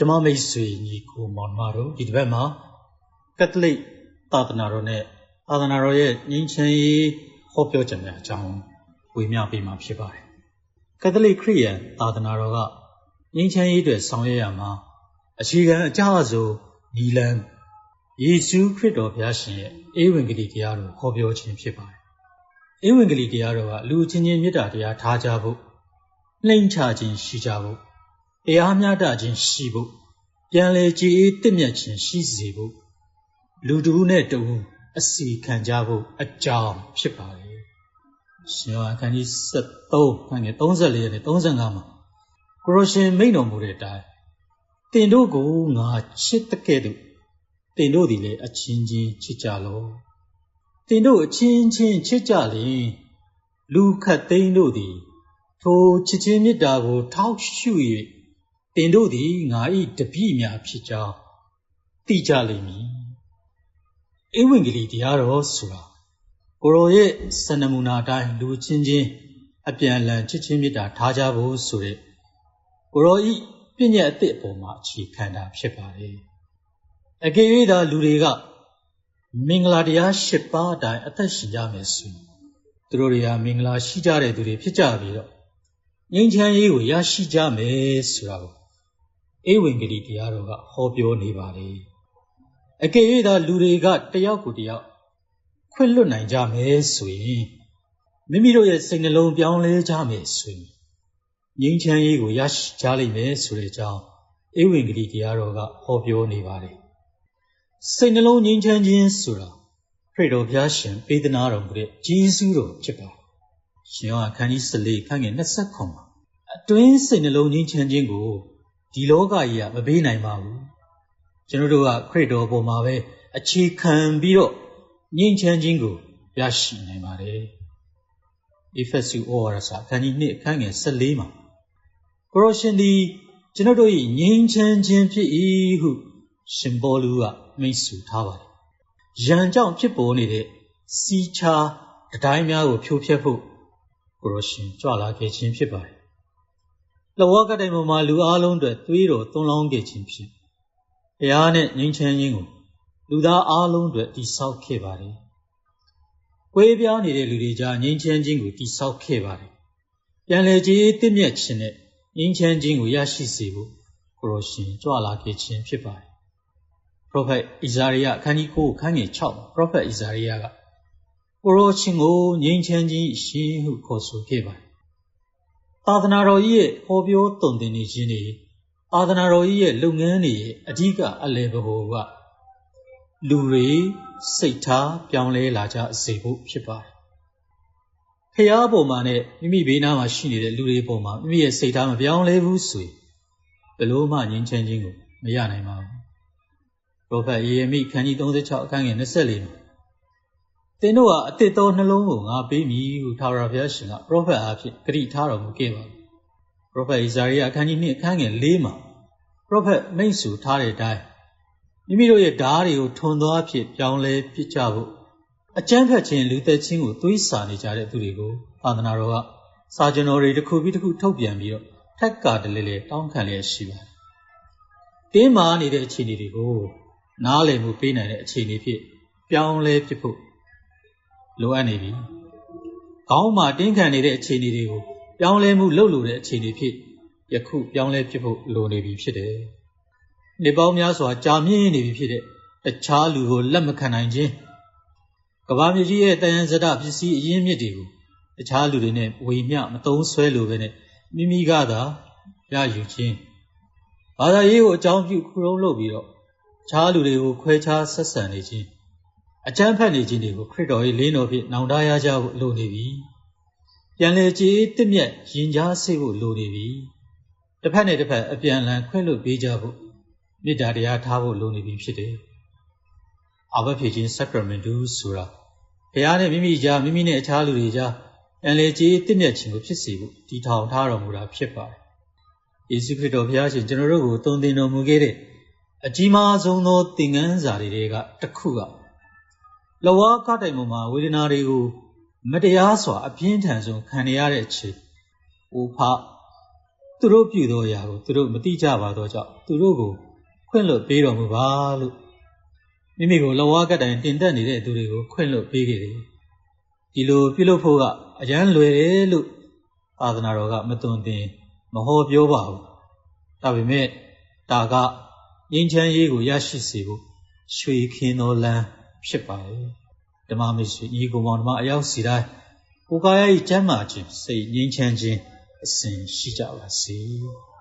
ဓမ္မမိတ်ဆွေညီကိုမောင်မတို့ဒီတစ်ပတ်မှာကက်သလစ်သာသနာတော်နဲ့သာသနာတော်ရဲ့ငြိမ်းချမ်းရေးဟောပြောခြင်းများအကြောင်းဝေမျှပေးမှာဖြစ်ပါတယ်။ကက်သလစ်ခရစ်ယာန်သာသနာတော်ကငြိမ်းချမ်းရေးအတွက်ဆောင်ရွက်ရမှာအခြေခံအကြအဆိုနီလန်ယေရှုခရစ်တော်ဘုရားရှင်ရဲ့ဧဝံဂေလိတရားတော်ဟောပြောခြင်းဖြစ်ပါတယ်။ဧဝံဂေလိတရားတော်ကလူချင်းချင်းမေတ္တာတရားထားကြဖို့နှိမ်ချခြင်းရှိကြဖို့ တရားမျှတခြင်းရှိဖို့ပြန်လေကြည်အေးတင့်မြတ်ခြင်းရှိစေဖို့လူတူနဲ့တူအစီခံကြဖို့အကြောင်းဖြစ်ပါလေရှင်ယောဟန်အခန်းကြီး73ခန်းငယ်34ရက်နဲ့35မှာကိုရရှင်မိန့်တော်မူတဲ့အတိုင်းတင်တို့ကိုငါချစ်တဲ့ကဲ့သို့တင်တို့သည်လည်းအချင်းချင်းချစ်ကြလောတင်တို့အချင်းချင်းချစ်ကြလျင်လူခတ်သိန်းတို့သည် ထိုချစ်ချင်းမေတ္တာကို ထောက်ရှု၍ တင်တို့သည်ငါ၏တပည့်များဖြစ်ကြောင်းသိကြလိမ့်မည်ဧဝံဂေလိတရားတော်ဆိုတာကိုရောရဲ့စန္ဒမူနာတိုင်းလူချင်းချင်းအပြန်လန်ချစ်ချင်းမေတ္တာထားကြဖို့ဆိုတဲ့ကိုရောဤပြည့်ညက်အသစ်အပေါ်မှာအခြေခံတာဖြစ်ပါတယ်အကယ်၍သာလူတွေကမင်္ဂလာတရား၈ပါးအတိုင်းအသက်ရှင်ကြမယ်ဆိုရင်သူတို့တွေကမင်္ဂလာရှိကြတဲ့သူတွေဖြစ်ကြပြီးတော့ငြိမ်းချမ်းရေးကိုရရှိကြမယ်ဆိုတာကို ဧဝံဂေလိတရားတော်ကဟောပြောနေပါလေအကယ်၍သာလူတွေကတယောက်ကိုတယောက်ခွင့်လွတ်နိုင်ကြမယ်ဆိုရင်မိမိတို့ရဲ့စိတ်နှလုံးပြောင်းလဲကြမယ်ဆိုရင်ငြိမ်းချမ်းရေးကိုရရှိကြလိမ့်မယ်ဆိုတဲ့အကြောင်းဧဝံဂေလိတရားတော်ကဟောပြောနေပါတယ်စိတ်နှလုံးငြိမ်းချမ်းခြင်းဆိုတာခရစ်တော်ဘုရားရှင်ပေးသနာတော်မူတဲ့ဂျေဇုတော်ဖြစ်ပါတယ်ရှင်ယောဟန်ခန်းကြီး14ခန်းငယ်29မှာအတွင်းစိတ်နှလုံးငြိမ်းချမ်းခြင်းကို ဒီလောကကြီးကမပေးနိုင်ပါဘူးကျွန်တော်တို့ကခရစ်တော်ပေါ်မှာပဲအခြေခံပြီးတော့ငြိမ်းချမ်းခြင်းကိုရရှိနိုင်ပါတယ်။ Ephesus ဩဝါဒစာအခန်းကြီး2အခန်းငယ်14မှာကိုရရှင်ဒီကျွန်တော်တို့၏ငြိမ်းချမ်းခြင်းဖြစ်၏ဟုရှင်ဘောလူကမိတ်ဆွထားပါတယ်။ရန်ကြောင့်ဖြစ်ပေါ်နေတဲ့စီးချာတတိုင်းများကိုဖြိုဖျက်ဖို့ကိုရရှင်ကြွလာခဲ့ခြင်းဖြစ်ပါတယ် လဝကတိုင်ပေါ်မှာလူအလုံးအတွက်သွေးတော်သွန်းလောင်းခဲ့ခြင်းဖြစ်ဘုရားနဲ့ငြိမ်းချမ်းခြင်းကိုလူသားအလုံးအတွက်တည်ဆောက်ခဲ့ပါတယ်။ကွဲပြားနေတဲ့လူတွေကြားငြိမ်းချမ်းခြင်းကိုတည်ဆောက်ခဲ့ပါတယ်။ပြန်လည်ကြည်တင့်မြတ်ခြင်းနဲ့ငြိမ်းချမ်းခြင်းကိုရရှိစေဖို့ကိုရောရှင်ကြွလာခဲ့ခြင်းဖြစ်ပါတယ်။ Prophet Isaiah အခန်းကြီး9ခန်းငယ်6 Prophet Isaiah ကကိုရောရှင်ကိုငြိမ်းချမ်းခြင်းရှင်ဟုခေါ်ဆိုခဲ့ပါတယ် သာသနာတော်ကြီးရဲ့ဟောပြောတုံသင်နေခြင်းတွေသာသနာတော်ကြီးရဲ့လုပ်ငန်းတွေရဲ့အဓိကအလယ်ဘိုးကလူတွေစိတ်ထားပြောင်းလဲလာကြစေဖို့ဖြစ်ပါတယ်။ဖះပုံမှာနဲ့မိမိဘေးနားမှာရှိနေတဲ့လူတွေပုံမှာမိမိရဲ့စိတ်ထားမပြောင်းလဲဘူးဆိုရင်ဘယ်လို့မှငြိမ်းချမ်းခြင်းကိုမရနိုင်ပါဘူး။ပရိုဖက်ယေရမိခန်းကြီး36အခန်းငယ်24မှာ သင်တို့ဟာအတစ်သောနှလုံးကိုငါပေးမည်ဟုထာဝရဘုရားရှင်ကပရောဖက်အားဖြင့်ဂရိထားတော်မူခဲ့ပါသည်ပရောဖက်ဣဇာရိယအခန်းကြီး2အခန်းငယ်4မှာပရောဖက်မိန့်ဆူထားတဲ့အတိုင်းမိမိတို့ရဲ့ဓားတွေကိုထွန်သွားဖြစ်ပြောင်းလဲပြစ်ကြဖို့အကျမ်းဖတ်ခြင်းလူသက်ချင်းကိုသွေးစာနေကြတဲ့သူတွေကိုသာသနာတော်ကစာကျွန်တော်တွေတစ်ခုပြီးတစ်ခုထုတ်ပြန်ပြီးတော့ထက်ကတလေလေတောင်းခံလျက်ရှိပါတယ်တင်းမာနေတဲ့အခြေအနေတွေကိုနားလည်မှုပေးနိုင်တဲ့အခြေအနေဖြစ်ပြောင်းလဲဖြစ်ဖို့ လိုအပ်နေပြီ။ခေါင်းမှာတင်းခံနေတဲ့အခြေအနေတွေကိုပြောင်းလဲမှုလုပ်လို့တဲ့အခြေအနေဖြစ်ယခုပြောင်းလဲဖြစ်ဖို့လိုနေပြီဖြစ်တယ်။နေပေါင်းများစွာကြာမြင့်နေပြီဖြစ်တဲ့တခြားလူကိုလက်မခံနိုင်ခြင်းကဘာမြေကြီးရဲ့တယံဇဒပစ္စည်းအရင်းမြစ်တွေကိုတခြားလူတွေနဲ့ဝေမျှမသုံးဆွဲလိုပဲနဲ့မိမိကသာရယူခြင်းဘာသာရေးကိုအကြောင်းပြုခုံးလုပ်ပြီးတော့ခြားလူတွေကိုခွဲခြားဆက်ဆံနေခြင်း အကျမ်းဖတ်နေခြင်းတွေကိုခရစ်တော်၏လင်းတော်ဖြင့်နောင်တရကြဖို့လိုနေပြီ။ပြန်လေကြည်တင့်မြတ်ရင်ကြားစေဖို့လိုနေပြီ။တစ်ဖက်နဲ့တစ်ဖက်အပြန်အလှန်ခွင့်လွှတ်ပေးကြဖို့မေတ္တာတရားထားဖို့လိုနေပြီဖြစ်တယ်။အဘဖြစ်ခြင်း sacrament ဆိုတာဘုရားနဲ့မိမိကြားမိမိနဲ့အခြားလူတွေကြားပြန်လေကြည်တင့်မြတ်ခြင်းကိုဖြစ်စေဖို့တည်ထောင်ထားတော်မူတာဖြစ်ပါတယ်။ယေရှုခရစ်တော်ဘုရားရှင်ကျွန်တော်တို့ကိုတုံသင်တော်မူခဲ့တဲ့အကြီးမားဆုံးသောသင်ခန်းစာတွေကတစ်ခုက လဝါကတိုင်ပေါ်မှာဝေဒနာတွေကိုမတရားစွာအပြင်းထန်ဆုံးခံရတဲ့အချိန်အိုဖသူတို့ပြုသောအရာကိုသူတို့မတိကြပါတော့ကြောင့်သူတို့ကိုခွင့်လွှတ်ပေးတော်မူပါလို့မိမိကိုလောဝကတိုင်တင်သက်နေတဲ့သူတွေကိုခွင့်လွှတ်ပေးခဲ့တယ်ဒီလိုပြုလုပ်ဖို့ကအရန်လွယ်တယ်လို့သာသနာတော်ကမသွန်သင်မဟောပြောပါဘူးဒါပေမဲ့ဒါကငြိမ်းချမ်းရေးကိုရရှိစေဖို့ရွှေခင်းသောလမ်း ဖြစ်ပါတယ်ဓမ္မမိတ်ဆွေညီကိုမောင်ဓမ္မအယောက်စီတိုင်းကိုယ်ကာယ၏ကျမ်းမာခြင်းစိတ်ငြိမ်းချမ်းခြင်းအစဉ်ရှိကြပါစေ။